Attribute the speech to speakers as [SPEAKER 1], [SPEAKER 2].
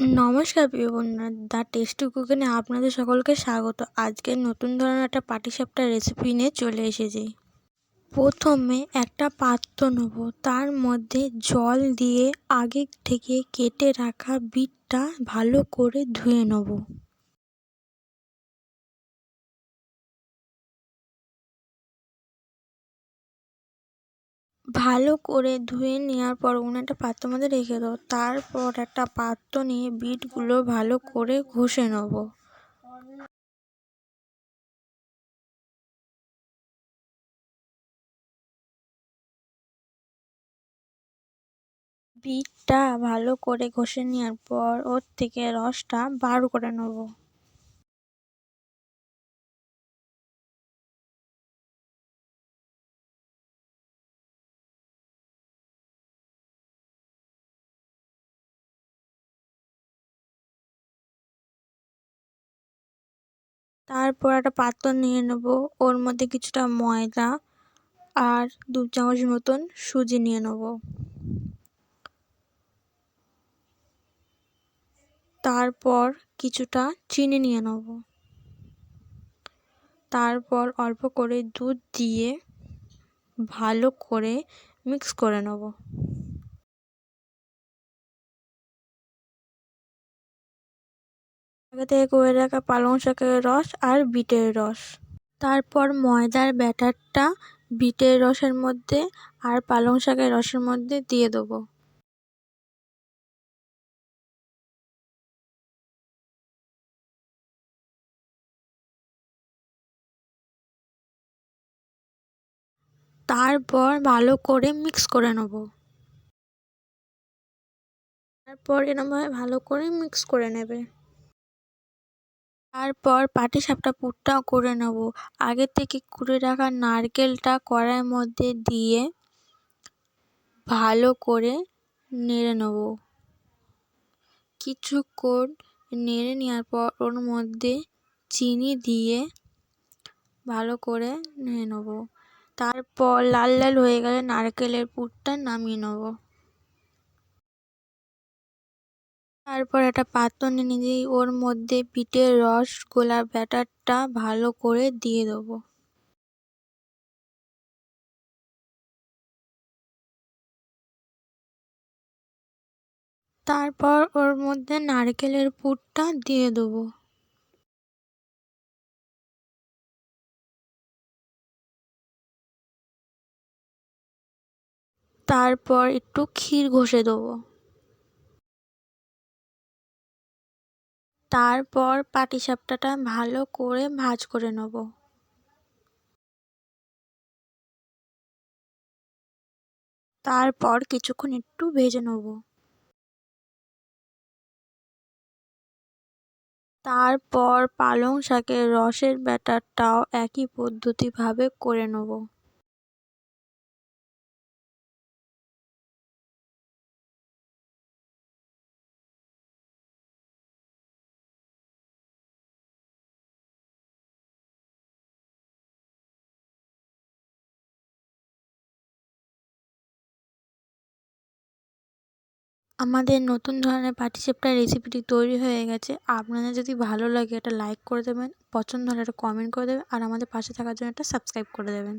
[SPEAKER 1] নমস্কার প্রিয় বন্ধুরা, দ্য টেস্টি কুকিংয়ে আপনাদের সকলকে স্বাগত। আজকে নতুন ধরনের একটা পাটিসাপটা রেসিপি নিয়ে চলে এসেছি। প্রথমে একটা পাত্র নেব, তার মধ্যে জল দিয়ে আগে থেকে কেটে রাখা বিটটা ভালো করে ধুয়ে নেব। ভালো করে ধুয়ে নেওয়ার পর অন্য একটা পাত্রের মধ্যে রেখে দেবো। তারপর একটা পাত্র নিয়ে বিটগুলো ভালো করে ঘষে নেব। বিটটা ভালো করে ঘষে নেওয়ার পর ওর থেকে রসটা বার করে নেব। তারপর একটা পাত্র নিয়ে নেব। ওর মধ্যে কিছুটা ময়দা আর দু চামচ মতন সুজি নিয়ে নেব। তারপর কিছুটা চিনি নিয়ে নেব। তারপর অল্প করে দুধ দিয়ে ভালো করে মিক্স করে নেব। আগে থেকে করে রাখা পালং শাকের রস আর বিটের রস। তারপর ময়দার ব্যাটারটা বিটের রসের মধ্যে আর পালং শাকের রসের মধ্যে দিয়ে দেবো। তারপর ভালো করে মিক্স করে নেব। তারপর এরমভাবে ভালো করে মিক্স করে নেবে। তারপর পাটিসাপটা পুরটাও করে নেব। আগে থেকে কুড়ে রাখা নারকেলটা কড়াইয়ের মধ্যে দিয়ে ভালো করে নেড়ে নেব। কিছুক্ষণ নেড়ে নেওয়ার পর ওর মধ্যে চিনি দিয়ে ভালো করে নেড়ে নেব। তারপর লাল লাল হয়ে গেলে নারকেলের পুরটা নামিয়ে নেব। তারপর একটা পাত্র নিয়ে নিয়ে ওর মধ্যে পিঠের রস গোলা ব্যাটারটা ভালো করে দিয়ে দেবো। তারপর ওর মধ্যে নারকেলের পুরটা দিয়ে দেবো। তারপর একটু ক্ষীর ঘষে দেবো। তারপর পাটিসাপটাটা ভালো করে ভাজ করে নেব। তারপর কিছুক্ষণ একটু ভেজে নেব। তারপর পালং শাকের রসের ব্যাটারটাও একই পদ্ধতিভাবে করে নেব। আমাদের নতুন ধরনের পাটিসাপটার রেসিপিটি তৈরি হয়ে গেছে। আপনাদের যদি ভালো লাগে এটা লাইক করে দেবেন, পছন্দ হলে একটা কমেন্ট করে দেবেন, আর আমাদের পাশে থাকার জন্য একটা সাবস্ক্রাইব করে দেবেন।